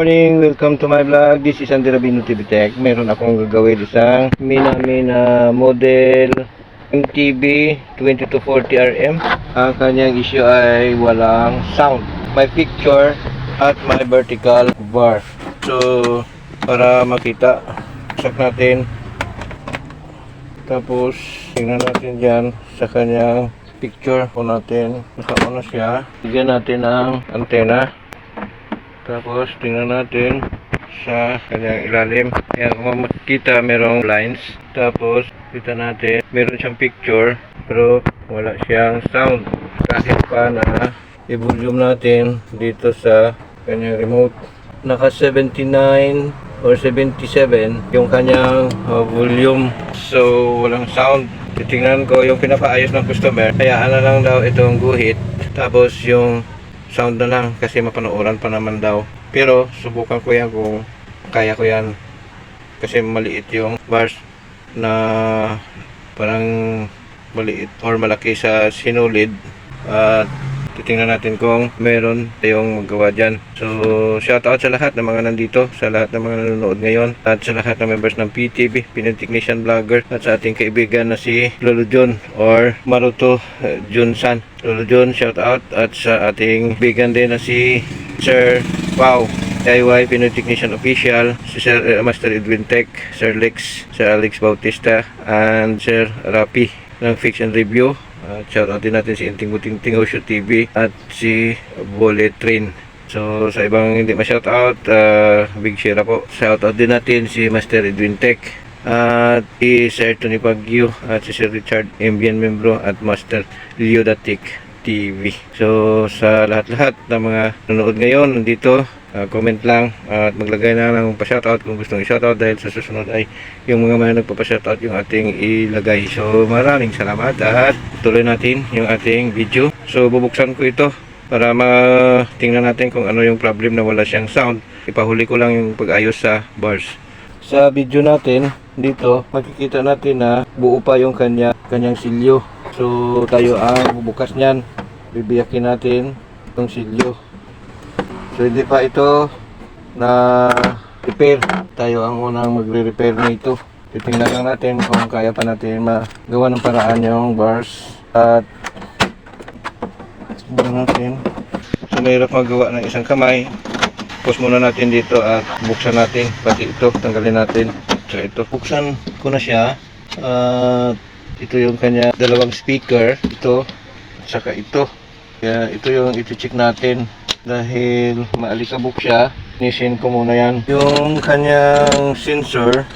morning, welcome to my vlog. This is Andy Rabino TV Tech. Meron akong gagawin isang Mina Mina model MTB 2240RM. Ang kanyang issue ay walang sound. May picture at may vertical bar. So, para makita, sak natin. Tapos, tingnan natin dyan sa kanyang picture po natin. Kasama na siya. Bigyan natin ng antena. Tapos, tingnan natin sa kanyang ilalim. Ayan, kung makikita, merong lines. Tapos, kita natin, meron siyang picture, pero wala siyang sound. Kahit pa na i-volume natin dito sa kanyang remote. Naka 79 or 77 yung kanyang uh, volume. So, walang sound. Titingnan ko yung pinapaayos ng customer. Hayaan na lang daw itong guhit. Tapos yung sound na lang kasi mapanooran pa naman daw. Pero subukan ko yan kung kaya ko yan. Kasi maliit yung bars na parang maliit or malaki sa sinulid. At titingnan natin kung meron tayong magawa dyan. So, shout out sa lahat ng mga nandito, sa lahat ng mga nanonood ngayon, at sa lahat ng members ng PTV, Pinoy Technician Vlogger, at sa ating kaibigan na si Lolo John or Maruto uh, Junsan. Lolo John, shout out, at sa ating kaibigan din na si Sir Pau. DIY Pinoy Technician Official, si Sir uh, Master Edwin Tech, Sir Lex, Sir Alex Bautista, and Sir Rapi ng and Review. At shout out din natin si Inting Buting Ting Osho TV at si Bullet Train. So sa ibang hindi ma-shout out, uh, big share po. Shout out din natin si Master Edwin Tech at si Sir Tony Pagyo at si Sir Richard Ambien Membro at Master Leo Datik TV. So sa lahat-lahat ng mga nanonood ngayon nandito, uh, comment lang at maglagay na ng pa-shoutout kung gusto ng shoutout dahil sa susunod ay yung mga mga nagpa-shoutout yung ating ilagay. So maraming salamat at tuloy natin yung ating video. So bubuksan ko ito para matingnan natin kung ano yung problem na wala siyang sound. Ipahuli ko lang yung pag-ayos sa bars. Sa video natin dito makikita natin na buo pa yung kanya kanyang silyo. So tayo ang bubukas niyan. Bibiyakin natin itong silyo. So hindi pa ito na repair. Tayo ang unang magre-repair nito. Titingnan lang natin kung kaya pa natin magawa ng paraan yung bars at subukan natin. So mahirap magawa ng isang kamay. Pause muna natin dito at buksan natin pati ito tanggalin natin. So ito buksan ko na siya. At ito yung kanya dalawang speaker. Ito at saka ito. Kaya ito yung iti-check natin dahil maalikabok siya. Nisin ko muna yan. Yung kanyang sensor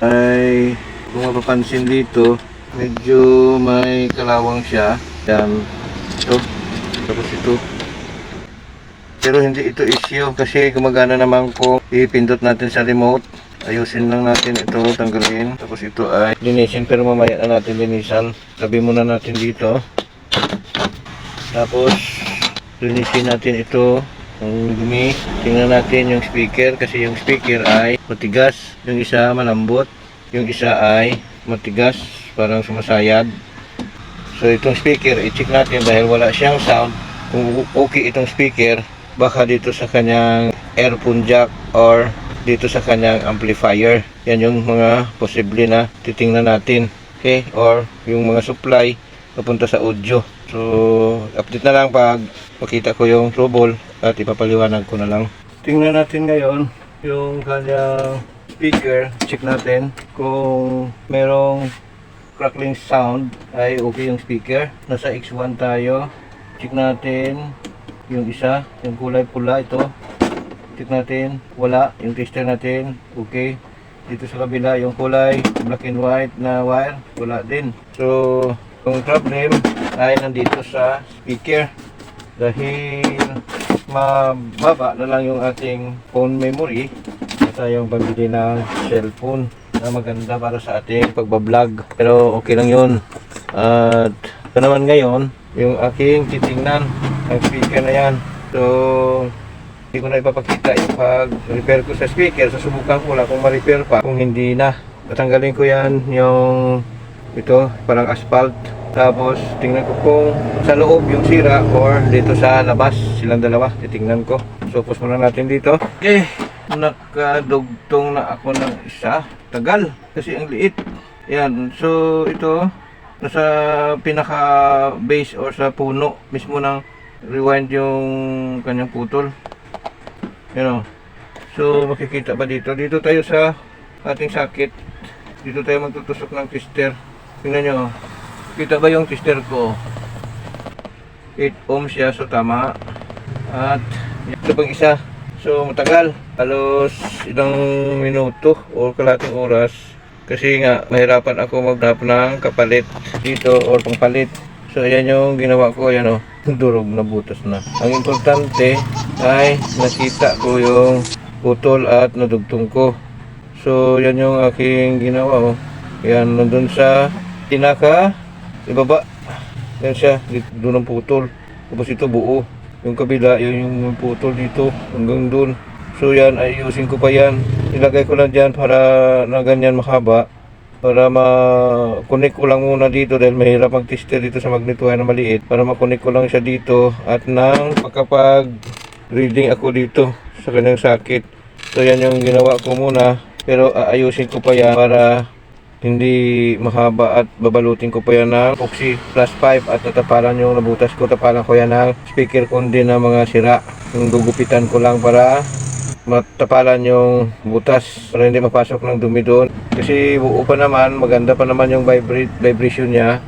ay kung mapapansin dito, medyo may kalawang siya. Yan. Ito. Tapos ito. Pero hindi ito issue kasi gumagana naman kung ipindot natin sa remote. Ayusin lang natin ito, tanggalin. Tapos ito ay linisin pero mamaya na natin linisan. Tabi muna natin dito. Tapos linisin natin ito ang dumi. Tingnan natin yung speaker kasi yung speaker ay matigas. Yung isa malambot. Yung isa ay matigas. Parang sumasayad. So itong speaker, i-check natin dahil wala siyang sound. Kung okay itong speaker, baka dito sa kanyang earphone jack or dito sa kanyang amplifier. Yan yung mga posible na titingnan natin. Okay? Or yung mga supply papunta sa audio. So, update na lang pag makita ko yung trouble at ipapaliwanag ko na lang. Tingnan natin ngayon yung kanyang speaker. Check natin kung merong crackling sound ay okay yung speaker. Nasa X1 tayo. Check natin yung isa, yung kulay pula ito. Check natin, wala. Yung tester natin, okay. Dito sa kabila, yung kulay black and white na wire, wala din. So, yung problem ay nandito sa speaker. Dahil mababa na lang yung ating phone memory tayong pambili ng cellphone na maganda para sa ating pagbablog. Pero okay lang yun. At ito naman ngayon, yung aking titingnan ang speaker na yan. So, hindi ko na ipapakita yung pag-repair ko sa speaker. Susubukan ko lang kung ma-repair pa. Kung hindi na, tatanggalin ko yan yung ito, parang asphalt. Tapos, tingnan ko kung sa loob yung sira or dito sa labas. Silang dalawa. Titingnan ko. So, push muna natin dito. Okay. Nakadugtong na ako ng isa. Tagal. Kasi ang liit. Yan. So, ito. Nasa pinaka base or sa puno mismo ng rewind yung kanyang putol. Yan o. So, makikita ba dito? Dito tayo sa ating sakit. Dito tayo magtutusok ng twister. Tingnan nyo. Kita ba yung twister ko? 8 ohms siya, so tama. At ito pang isa. So matagal. Halos ilang minuto o kalating oras. Kasi nga, mahirapan ako maghanap ng kapalit dito or pangpalit. So ayan yung ginawa ko, ayan o. Durog na butas na. Ang importante ay nakita ko yung putol at nadugtong ko. So yan yung aking ginawa o. Yan, nandun sa tinaka, ibaba. Yan siya, doon ang putol. Tapos ito buo. Yung kabila, yun yung putol dito, hanggang doon. So yan, ayusin ko pa yan. Ilagay ko lang dyan para na ganyan mahaba. Para ma-connect ko lang muna dito dahil mahirap mag-tester dito sa magnitude na maliit. Para ma-connect ko lang siya dito at nang makapag-reading ako dito sa kanyang sakit. So yan yung ginawa ko muna. Pero aayusin ko pa yan para hindi mahaba at babalutin ko pa yan ng epoxy plus 5 at tatapalan yung nabutas ko tapalan ko yan ng speaker kundi na mga sira yung gugupitan ko lang para matapalan yung butas para hindi mapasok ng dumi doon. Kasi buo pa naman maganda pa naman yung vibrate, vibration niya.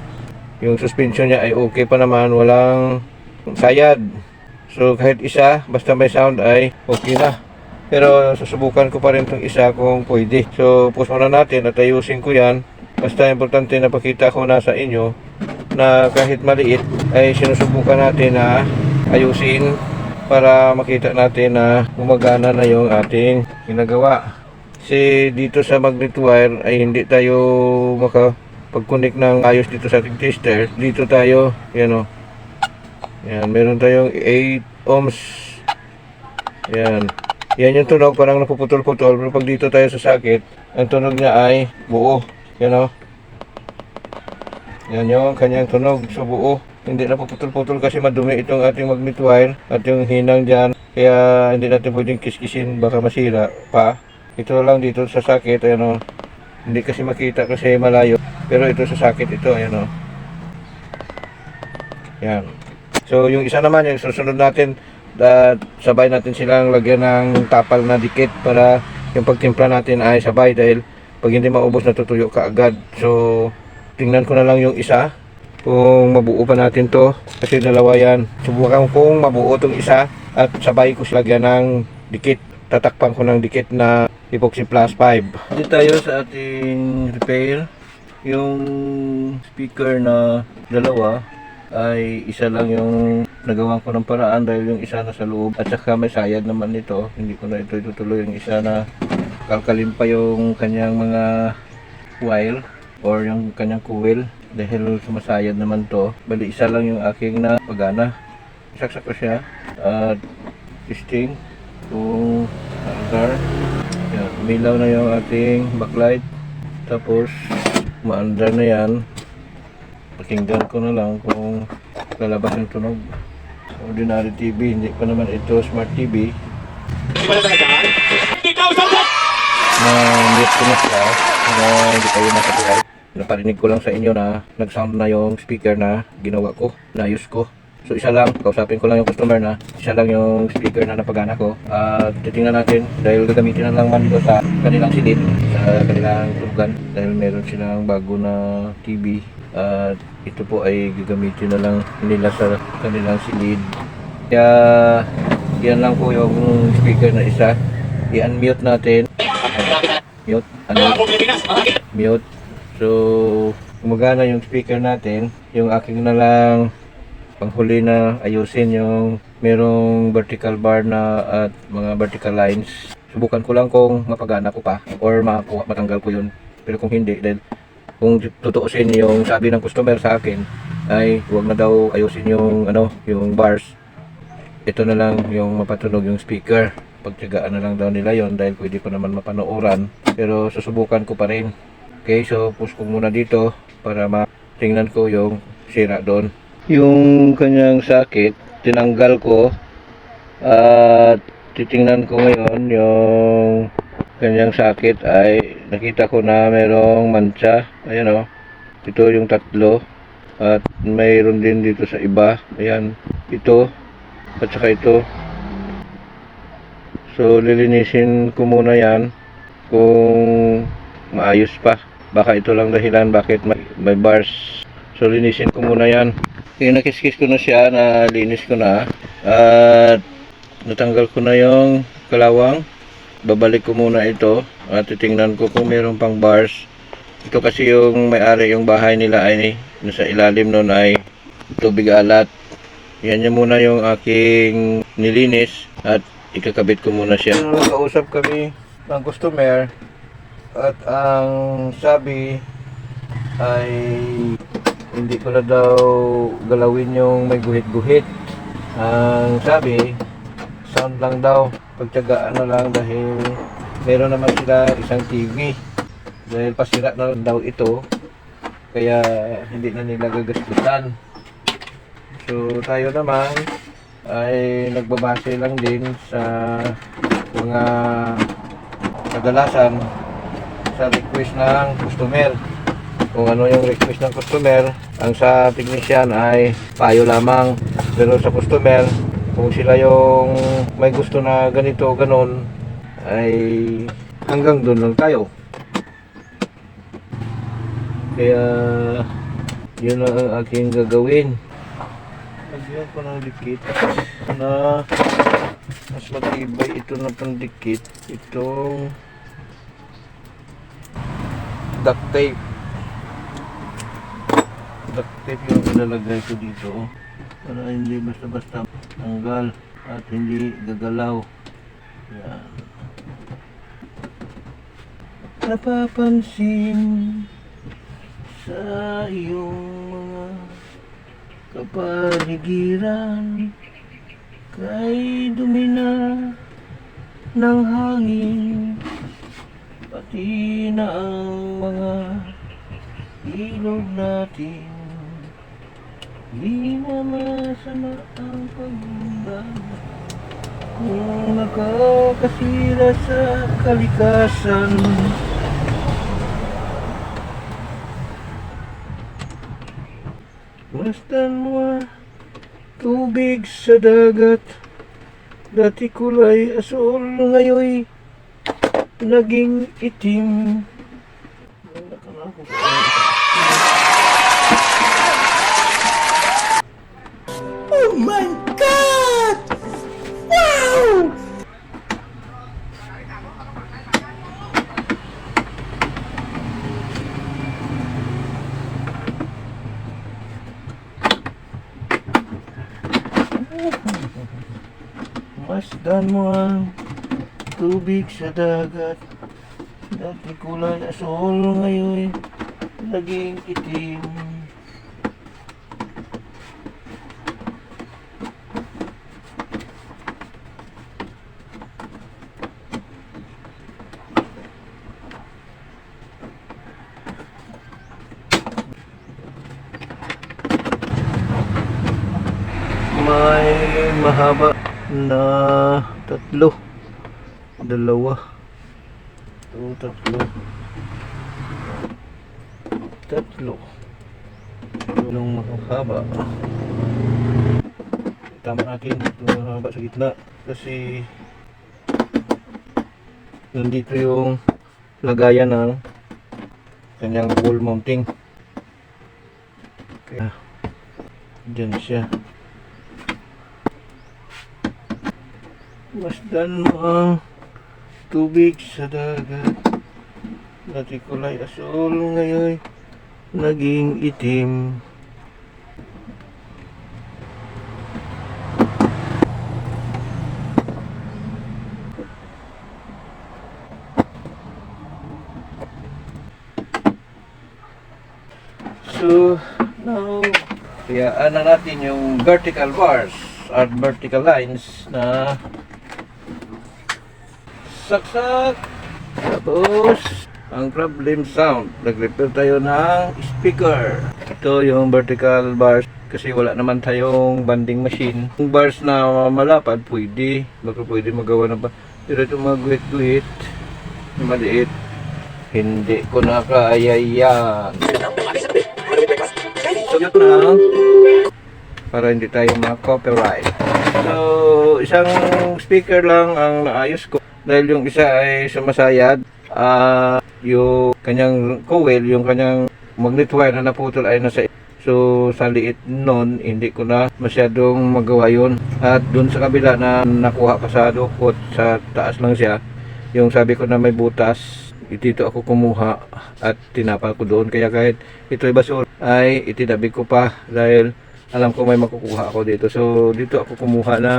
Yung suspension niya ay okay pa naman walang sayad. So kahit isa basta may sound ay okay na. Pero susubukan ko pa rin itong isa kung pwede. So, push muna natin at ayusin ko yan. Basta importante na pakita ko na sa inyo na kahit maliit ay sinusubukan natin na ayusin para makita natin na gumagana na yung ating ginagawa. Kasi dito sa magnet wire ay hindi tayo makapag-connect ng ayos dito sa ating tester. Dito tayo, yan o. Yan, meron tayong 8 ohms. Yan. Yan yung tunog, parang napuputol-putol. Pero pag dito tayo sa sakit, ang tunog niya ay buo. Yan o. Yan yung kanyang tunog sa buo. Hindi na puputol-putol kasi madumi itong ating magnet wire at yung hinang dyan. Kaya hindi natin pwedeng kiskisin baka masira pa. Ito lang dito sa sakit, ayan o. Hindi kasi makita kasi malayo. Pero ito sa sakit ito, ayan o. Yan. So yung isa naman, yung susunod natin, at sabay natin silang lagyan ng tapal na dikit para yung pagtimpla natin ay sabay dahil pag hindi maubos natutuyo ka agad. So tingnan ko na lang yung isa kung mabuo pa natin to kasi dalawa yan. Subukan kung mabuo tong isa at sabay ko lagyan ng dikit. Tatakpan ko ng dikit na epoxy plus 5. Dito tayo sa ating repair. Yung speaker na dalawa ay isa lang yung nagawa ko ng paraan dahil yung isa na sa loob at saka may sayad naman nito hindi ko na ito itutuloy yung isa na kalkalin pa yung kanyang mga wire or yung kanyang coil dahil sumasayad naman to bali isa lang yung aking na pagana. Saksak ko siya. At testing kung andar yan, umilaw na yung ating backlight. Tapos maandar na yan. Pakinggan ko na lang kung lalabas yung tunog. Ordinary TV, hindi pa naman ito smart TV na hindi ko na siya. Na hindi kayo nakapihal naparinig ko lang sa inyo na nag-sound na yung speaker na ginawa ko, naayos ko. So isa lang, kausapin ko lang yung customer na isa lang yung speaker na napagana ko. At titingnan natin dahil gagamitin na lang man ito sa kanilang silid sa kanilang tulugan dahil meron silang bago na TV at ito po ay gagamitin na lang nila sa kanilang silid. Kaya yan lang po yung speaker na isa. I-unmute natin. Mute, unmute, mute so gumagana yung speaker natin. Yung aking na lang panghuli na ayusin yung merong vertical bar na at mga vertical lines. Subukan ko lang kung mapagana ko pa or makuha, matanggal ko yun. Pero kung hindi then kung tutuusin yung sabi ng customer sa akin ay huwag na daw ayusin yung ano yung bars. Ito na lang yung mapatunog yung speaker. Pagtyagaan na lang daw nila yon dahil pwede ko naman mapanooran pero susubukan ko pa rin okay so push ko muna dito para ma tingnan ko yung sira doon. Yung kanyang sakit, tinanggal ko at titingnan ko ngayon yung kanyang sakit ay nakita ko na merong mancha. Ayan o. Ito yung tatlo. At mayroon din dito sa iba. Ayan. Ito. At saka ito. So, lilinisin ko muna yan kung maayos pa. Baka ito lang dahilan bakit may, may bars. So, linisin ko muna yan. Kaya nakiskis ko na siya, na linis ko na. At natanggal ko na yung kalawang. Babalik ko muna ito at titingnan ko kung mayroon pang bars. Ito kasi yung may-ari yung bahay nila ay nasa ilalim nun ay tubig alat. Yan yung muna yung aking nilinis at ikakabit ko muna siya. Kausap kami ng customer at ang sabi ay hindi ko na daw galawin yung may guhit-guhit. Ang sabi, sound lang daw. Pagtyagaan na lang dahil meron naman sila isang TV. Dahil pasira na daw ito, kaya hindi na nila gagastusan. So tayo naman ay nagbabase lang din sa mga kadalasan sa request ng customer. Kung ano yung request ng customer, ang sa technician ay payo lamang. Pero sa customer, kung sila yung may gusto na ganito, ganon, ay hanggang doon lang tayo. Kaya, yun ang aking gagawin. Lagyan ko ng dikit na mas matibay ito na pandikit. Itong duct tape. Duct tape yung ilalagay ko dito para hindi basta-basta tanggal at hindi gagalaw. Yan. Napapansin sa iyong mga kapaligiran kay dumi na ng hangin pati na ang mga ilog natin. Di na masama ang pagmumba kung nakakasira sa kalikasan. Mastan mo tubig sa dagat. Dati kulay asul ngayon naging itim. Oh my God! Wow! Masdan mo ang tubig sa dagat. Dati kulay asul ngayon. Naging itim. May mahaba na tatlo dalawa. Ito tatlo. Tatlo. Yung mahaba? Tama natin ito mahaba sa gitna. Kasi nandito yung lagayan ng kanyang wall mounting. Kaya dyan siya. Masdan mo ang tubig sa dagat. Dati kulay asul ngayon naging itim. So, now, kayaan na natin yung vertical bars at vertical lines na saksak. Tapos, ang problem sound. Nag-repair tayo ng speaker. Ito yung vertical bars kasi wala naman tayong banding machine. Yung bars na malapad, pwede. Baka pwede magawa na ba. Pero ito mga guhit-guhit, maliit, hindi ko na kaya yan. So, yun lang. Para hindi tayo ma-copyright. So, isang speaker lang ang naayos ko. Dahil yung isa ay sumasayad. Ah, yung kanyang coil, yung kanyang magnet wire na naputol ay nasa So sa liit nun, hindi ko na masyadong magawa yun. At dun sa kabila na nakuha pa sa dukot, sa taas lang siya, yung sabi ko na may butas, dito ako kumuha at tinapal ko doon. Kaya kahit ito ay basura, ay itinabi ko pa dahil alam ko may makukuha ako dito. So dito ako kumuha na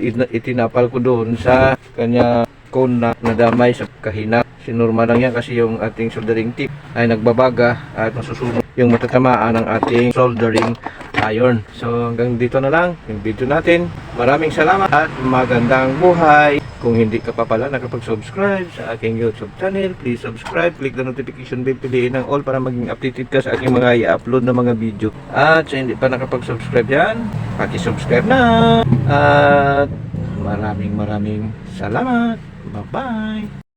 itin- itinapal ko doon sa kanya cone na nadamay sa kahina. Sinurma lang yan kasi yung ating soldering tip ay nagbabaga at masusunog yung matatamaan ng ating soldering iron. So hanggang dito na lang yung video natin. Maraming salamat at magandang buhay. Kung hindi ka pa pala nakapag-subscribe sa aking YouTube channel, please subscribe, click the notification bell, piliin ang all para maging updated ka sa aking mga i-upload na mga video. At sa hindi pa nakapag-subscribe yan, paki-subscribe na. At maraming maraming salamat. Bye-bye.